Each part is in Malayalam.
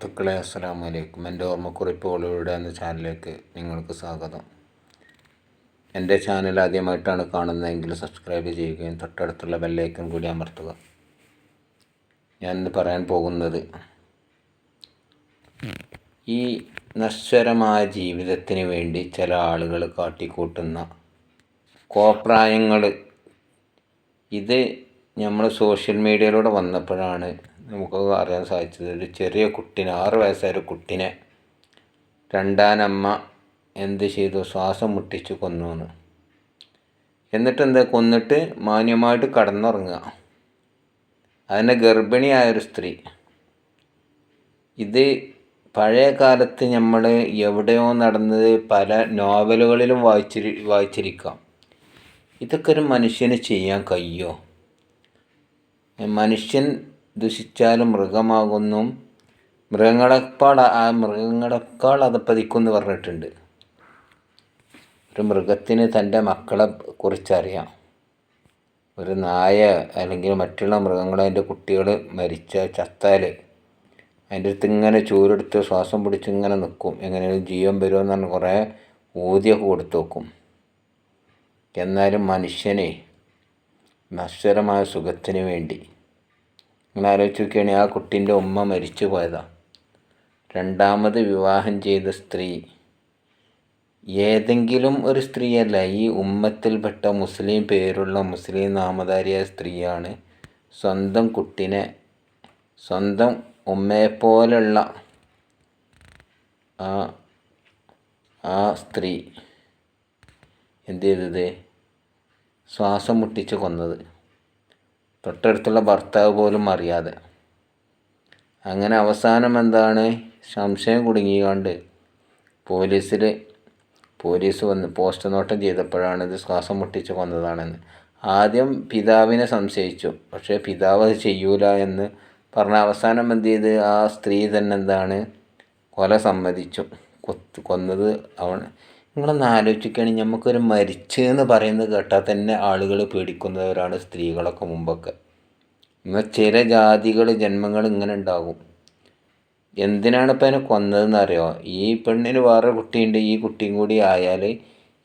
സുഹൃത്തുക്കളെ അസ്സലാമു അലൈക്കും എന്റെ ഓർമ്മക്കുറിപ്പുകളിലൂടെ എന്ന ചാനലിലേക്ക് നിങ്ങൾക്ക് സ്വാഗതം. എന്റെ ചാനൽ ആദ്യമായിട്ടാണ് കാണുന്നതെങ്കിൽ സബ്സ്ക്രൈബ് ചെയ്യുകയും തൊട്ടടുത്തുള്ള ബെല്ലൈക്കൺ കൂടി അമർത്തുക. ഞാൻ ഇന്ന് പറയാൻ പോകുന്നത് ഈ നശ്വരമായ ജീവിതത്തിന് വേണ്ടി ചില ആളുകൾ കാട്ടിക്കൂട്ടുന്ന കോപ്രായങ്ങൾ. ഇത് നമ്മൾ സോഷ്യൽ മീഡിയയിലൂടെ വന്നപ്പോഴാണ് നമുക്ക് അറിയാൻ സാധിച്ചത്. ഒരു ചെറിയ കുട്ടിനെ ആറ് വയസ്സായ ഒരു കുട്ടിനെ രണ്ടാനമ്മ എന്ത് ചെയ്തു? ശ്വാസം മുട്ടിച്ച് കൊന്നു എന്ന് എന്നിട്ട് എന്താ? കൊന്നിട്ട് മാന്യമായിട്ട് കടന്നുറങ്ങുക. അതിനെ ഗർഭിണിയായൊരു സ്ത്രീ. ഇത് പഴയ കാലത്ത് നമ്മൾ എവിടെയോ നടന്നത് പല നോവലുകളിലും വായിച്ചിരി വായിച്ചിരിക്കാം. ഇതൊക്കെ ഒരു മനുഷ്യന് ചെയ്യാൻ കഴിയുമോ മനുഷ്യൻ ദുഷിച്ചാലും മൃഗമാകുന്നു. മൃഗങ്ങളെക്കാൾ ആ മൃഗങ്ങളെക്കാൾ അതപ്പതിക്കുമെന്ന് പറഞ്ഞിട്ടുണ്ട്. ഒരു മൃഗത്തിന് തന്റെ മക്കളെ കുറിച്ചറിയാം. ഒരു നായ അല്ലെങ്കിൽ മറ്റുള്ള മൃഗങ്ങൾ അതിന്റെ കുട്ടികൾ മരിച്ച ചത്താൽ അതിന്റെ അടുത്ത് ഇങ്ങനെ ചൂരെടുത്ത് ശ്വാസം പിടിച്ച് ഇങ്ങനെ നിൽക്കും. എങ്ങനെയും ജീവൻ വരുമെന്ന് പറഞ്ഞ് കുറേ ഊതിയൊക്കെ കൊടുത്തു വെക്കും. എന്നാലും മനുഷ്യനെ നശ്വരമായ സുഖത്തിന് വേണ്ടി നിങ്ങൾ ആലോചിച്ച് നോക്കുകയാണെങ്കിൽ ആ കുട്ടീന്റെ ഉമ്മ മരിച്ചു പോയതാണ് രണ്ടാമത് വിവാഹം ചെയ്ത സ്ത്രീ. ഏതെങ്കിലും ഒരു സ്ത്രീയല്ല ഈ ഉമ്മത്തിൽപ്പെട്ട മുസ്ലിം പേരുള്ള മുസ്ലിം നാമധാരിയായ സ്ത്രീയാണ് സ്വന്തം കുട്ടിനെ സ്വന്തം ഉമ്മയെപ്പോലുള്ള ആ ആ സ്ത്രീ എന്ത് ചെയ്തത്? ശ്വാസം മുട്ടിച്ച് കൊന്നത്. തൊട്ടടുത്തുള്ള ഭർത്താവ് പോലും അറിയാതെ. അങ്ങനെ അവസാനം എന്താണ്? സംശയം കുടുങ്ങിക്കൊണ്ട് പോലീസിൽ പോലീസ് വന്ന് പോസ്റ്റ് നോട്ടം ചെയ്തപ്പോഴാണ് ഇത് ശ്വാസം മുട്ടിച്ച് കൊന്നതാണെന്ന്. ആദ്യം പിതാവിനെ സംശയിച്ചു. പക്ഷേ പിതാവ് അത് ചെയ്യൂല എന്ന് പറഞ്ഞ അവസാനം എന്ത് ചെയ്ത്? ആ സ്ത്രീ തന്നെ എന്താണ്? കൊല സമ്മതിച്ചു. കൊത്ത് കൊന്നത് അവൻ നിങ്ങളൊന്ന് ആലോചിക്കുകയാണെങ്കിൽ നമുക്കൊരു മരിച്ചു എന്ന് പറയുന്നത് കേട്ടാൽ തന്നെ ആളുകൾ പേടിക്കുന്നവരാണ് സ്ത്രീകളൊക്കെ മുമ്പൊക്കെ. എന്നാൽ ചില ജാതികൾ ജന്മങ്ങൾ ഇങ്ങനെ ഉണ്ടാകും. എന്തിനാണ് ഇപ്പം അതിനെ കൊന്നതെന്ന് അറിയോ? ഈ പെണ്ണിന് വേറെ കുട്ടിയുണ്ട്. ഈ കുട്ടിയും കൂടി ആയാൽ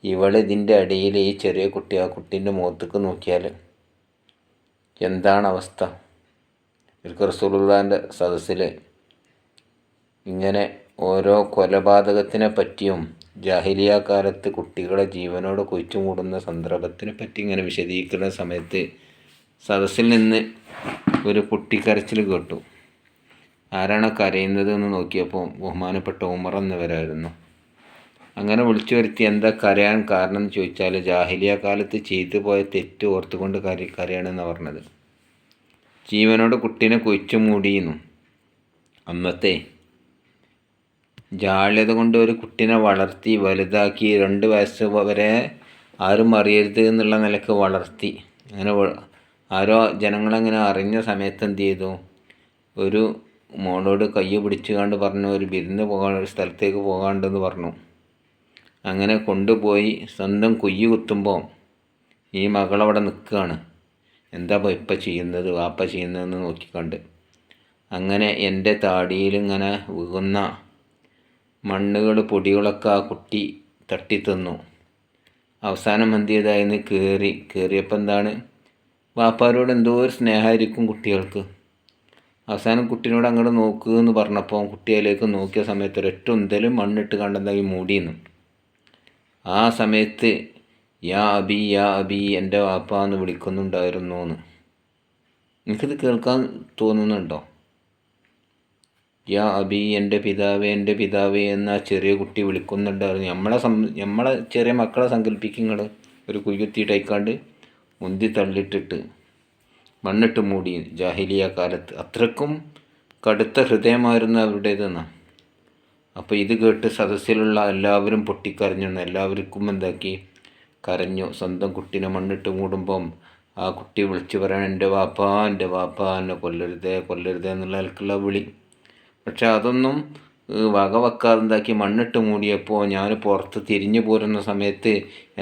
ഇവൾ ഇതിന്റെ അടിയിൽ ഈ ചെറിയ കുട്ടി ആ കുട്ടീന്റെ മുഖത്തേക്ക് നോക്കിയാൽ എന്താണ് അവസ്ഥ? റസൂലുള്ളാന്റെ സദസ്സിൽ ഇങ്ങനെ ഓരോ കൊലപാതകത്തിനെ പറ്റിയും ജാഹിലിയ കാലത്ത് കുട്ടികളെ ജീവനോട് കൊയ്ച്ചു മൂടുന്ന സന്ദർഭത്തിനെ പറ്റി ഇങ്ങനെ വിശദീകരിക്കുന്ന സമയത്ത് സദസ്സിൽ നിന്ന് ഒരു കുട്ടിക്കരച്ചിൽ കേട്ടു. ആരാണ് കരയുന്നത് എന്ന് നോക്കിയപ്പോൾ ബഹുമാനപ്പെട്ട ഉമർ എന്നിവരായിരുന്നു. അങ്ങനെ വിളിച്ചു വരുത്തി എന്താ കരയാൻ കാരണം എന്ന് ചോദിച്ചാൽ ജാഹിലിയ കാലത്ത് ചെയ്തു പോയ തെറ്റ് ഓർത്തുകൊണ്ട് കരി കരയാണെന്ന് പറഞ്ഞത്. ജീവനോട് കുട്ടീനെ കൊയിച്ചു മൂടിയിരുന്നു അന്നത്തെ ജാള്യത കൊണ്ട് ഒരു കുട്ടീനെ വളർത്തി വലുതാക്കി രണ്ട് വയസ്സ് വരെ ആരും അറിയരുത് എന്നുള്ള നിലയ്ക്ക് വളർത്തി. അങ്ങനെ ആരോ ജനങ്ങളങ്ങനെ അറിഞ്ഞ സമയത്ത് എന്ത് ചെയ്തു? ഒരു മോളോട് കൈ പിടിച്ചു കണ്ട് പറഞ്ഞു ഒരു വിരുന്ന് പോകാൻ ഒരു സ്ഥലത്തേക്ക് പോകാണ്ടെന്ന് പറഞ്ഞു. അങ്ങനെ കൊണ്ടുപോയി സ്വന്തം കുയ്യ് കുത്തുമ്പോൾ ഈ മകളവിടെ നിൽക്കുകയാണ്. എന്താ ഇപ്പം ചെയ്യുന്നത് വാപ്പ ചെയ്യുന്നതെന്ന് നോക്കിക്കണ്ട്. അങ്ങനെ എന്റെ താടിയിൽ ഇങ്ങനെ വീകുന്ന മണ്ണുകൾ പൊടികളൊക്കെ ആ കുട്ടി തട്ടിത്തന്നു. അവസാനം എന്ത് ചെയ്തായിരുന്നു കയറി കയറിയപ്പോൾ എന്താണ്? വാപ്പാരോട് എന്തോ ഒരു സ്നേഹമായിരിക്കും കുട്ടികൾക്ക്. അവസാനം കുട്ടീനോട് അങ്ങോട്ട് നോക്കുക എന്ന് പറഞ്ഞപ്പോൾ കുട്ടിയിലേക്ക് നോക്കിയ സമയത്ത് ഒരൊറ്റ ഉന്തലും മണ്ണിട്ട് കണ്ടെന്തായി മൂടിയെന്നു. ആ സമയത്ത് യാ അബി യാ അബി എന്റെ വാപ്പ എന്ന് വിളിക്കുന്നുണ്ടായിരുന്നു എന്ന് എനിക്കിത് കേൾക്കാൻ തോന്നുന്നുണ്ടോ? യാ അബി എന്റെ പിതാവേ എന്റെ പിതാവേ എന്ന ചെറിയ കുട്ടി വിളിക്കുന്നുണ്ടായിരുന്നു നമ്മളെ സം നമ്മളെ ചെറിയ മക്കളെ സങ്കല്പിക്കുങ്ങൾ ഒരു കുയ്യുത്തിയിട്ടേക്കാണ്ട് മുന്തി തള്ളിട്ടിട്ട് മണ്ണിട്ട് മൂടി ജാഹിലിയ കാലത്ത്. അത്രക്കും കടുത്ത ഹൃദയമായിരുന്നു അവരുടേതെന്ന്. അപ്പോൾ ഇത് കേട്ട് സദസ്സിലുള്ള എല്ലാവരും പൊട്ടിക്കരഞ്ഞു. എല്ലാവർക്കും എന്താക്കി? കരഞ്ഞു. സ്വന്തം കുട്ടീനെ മണ്ണിട്ട് മൂടുമ്പം ആ കുട്ടി വിളിച്ചു പറയാൻ എന്റെ വാപ്പാ എന്റെ വാപ്പ എന്നെ കൊല്ലരുതേ കൊല്ലരുതേ എന്നുള്ള ആൾക്കുള്ള വിളി. പക്ഷെ അതൊന്നും വകവെക്കാതെ എന്താക്കി മണ്ണിട്ട് മൂടിയപ്പോൾ ഞാൻ പുറത്ത് തിരിഞ്ഞു പോരുന്ന സമയത്ത്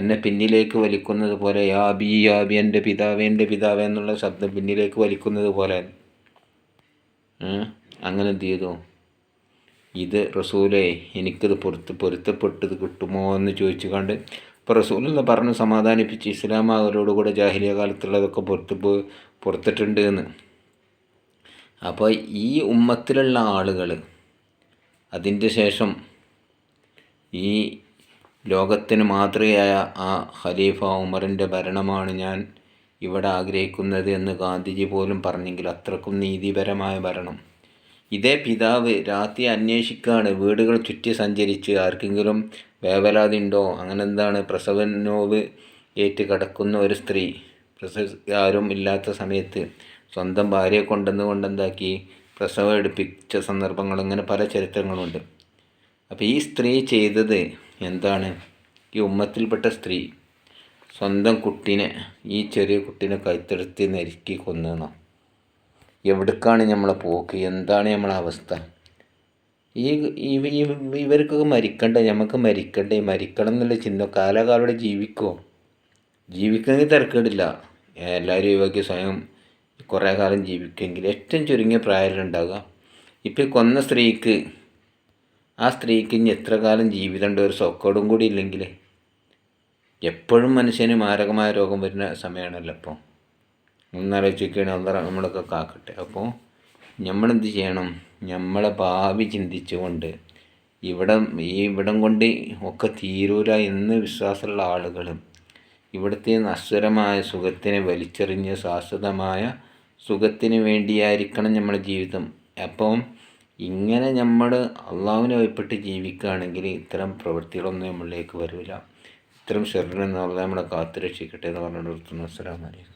എന്നെ പിന്നിലേക്ക് വലിക്കുന്നത് പോലെ യാ ബി യാ ബി എന്റെ പിതാവ് എന്റെ പിതാവ് എന്നുള്ള ശബ്ദം പിന്നിലേക്ക് വലിക്കുന്നത് പോലെ അങ്ങനെ എന്ത് ചെയ്തു? ഇത് റസൂലേ എനിക്കത് പൊരുത്ത് പൊരുത്തപ്പെട്ടത് കിട്ടുമോ എന്ന് ചോദിച്ചു കണ്ട് ഇപ്പോൾ റസൂൽ പറഞ്ഞ് സമാധാനിപ്പിച്ച് ഇസ്ലാം അവരോടുകൂടെ ജാഹിലിയ കാലത്തുള്ളതൊക്കെ പുറത്ത് പുറത്തിട്ടുണ്ട് എന്ന്. അപ്പോൾ ഈ ഉമ്മത്തിലുള്ള ആളുകൾ അതിന്റെ ശേഷം ഈ ലോകത്തിന് മാതൃകയായ ആ ഖലീഫ ഉമറിന്റെ ഭരണമാണ് ഞാൻ ഇവിടെ ആഗ്രഹിക്കുന്നത് എന്ന് ഗാന്ധിജി പോലും പറഞ്ഞെങ്കിൽ അത്രക്കും നീതിപരമായ ഭരണം. ഇതേ പിതാവ് രാത്രി അന്വേഷിക്കുകയാണ് വീടുകൾ ചുറ്റി സഞ്ചരിച്ച് ആർക്കെങ്കിലും വേവലാതി ഉണ്ടോ അങ്ങനെ എന്താണ് പ്രസവനോവ് ഏറ്റ് കിടക്കുന്ന ഒരു സ്ത്രീ പ്രസവ ആരും ഇല്ലാത്ത സമയത്ത് സ്വന്തം ഭാര്യയെ കൊണ്ടെന്ന് കൊണ്ടെന്താക്കി? പ്രസവം എടുപ്പിച്ച സന്ദർഭങ്ങൾ അങ്ങനെ പല ചരിത്രങ്ങളുണ്ട്. അപ്പോൾ ഈ സ്ത്രീ ചെയ്തത് എന്താണ്? ഈ ഉമ്മത്തിൽപ്പെട്ട സ്ത്രീ സ്വന്തം കുട്ടീനെ ഈ ചെറിയ കുട്ടീനെ കൈത്തെടുത്ത് നരുക്കി കൊന്നണം എവിടേക്കാണ് നമ്മളെ പോക്ക്? എന്താണ് നമ്മളെ അവസ്ഥ? ഈ ഇവ- ഇവ- ഇവർക്കൊക്കെ മരിക്കണ്ടേ? നമുക്ക് മരിക്കണ്ടേ? മരിക്കണം എന്നുള്ള ചിന്ത കാലാകാലോടെ ജീവിക്കുമോ ജീവിക്കണമെങ്കിൽ തിരക്കേടില്ല. എല്ലാവരും ഒഴിവാക്കി സ്വയം കുറേ കാലം ജീവിക്കുമെങ്കിൽ ഏറ്റവും ചുരുങ്ങിയ പ്രായത്തിലുണ്ടാകുക ഇപ്പോൾ കൊന്ന സ്ത്രീക്ക് ആ സ്ത്രീക്ക് ഇനി എത്ര കാലം ജീവിതം ഉണ്ട് ഒരു സൊക്കോടും കൂടി ഇല്ലെങ്കിൽ എപ്പോഴും മനുഷ്യന് മാരകമായ രോഗം വരുന്ന സമയമാണല്ലോ അപ്പോൾ ഒന്നാലോചിക്കുകയാണ് അല്ല നമ്മളൊക്കെ കാക്കട്ടെ. അപ്പോൾ നമ്മളെന്ത് ചെയ്യണം? നമ്മളെ ഭാവി ചിന്തിച്ചുകൊണ്ട് ഇവിടം ഈ ഇവിടം കൊണ്ട് ഒക്കെ തീരൂല എന്ന് വിശ്വാസമുള്ള ആളുകൾ ഇവിടുത്തെ നശ്വരമായ സുഖത്തിനെ വലിച്ചെറിഞ്ഞ് ശാശ്വതമായ സുഖത്തിന് വേണ്ടിയായിരിക്കണം നമ്മുടെ ജീവിതം. അപ്പം ഇങ്ങനെ നമ്മൾ അള്ളാഹുവിനെ വഴിപ്പെട്ട് ജീവിക്കുകയാണെങ്കിൽ ഇത്തരം പ്രവൃത്തികളൊന്നും നമ്മളിലേക്ക് വരില്ല. ഇത്തരം ശരീരം എന്നുള്ളത് നമ്മളെ കാത്തുരക്ഷിക്കട്ടെ എന്ന് പറഞ്ഞു നിർത്തുന്നു. അസ്സലാമു അലൈക്കും.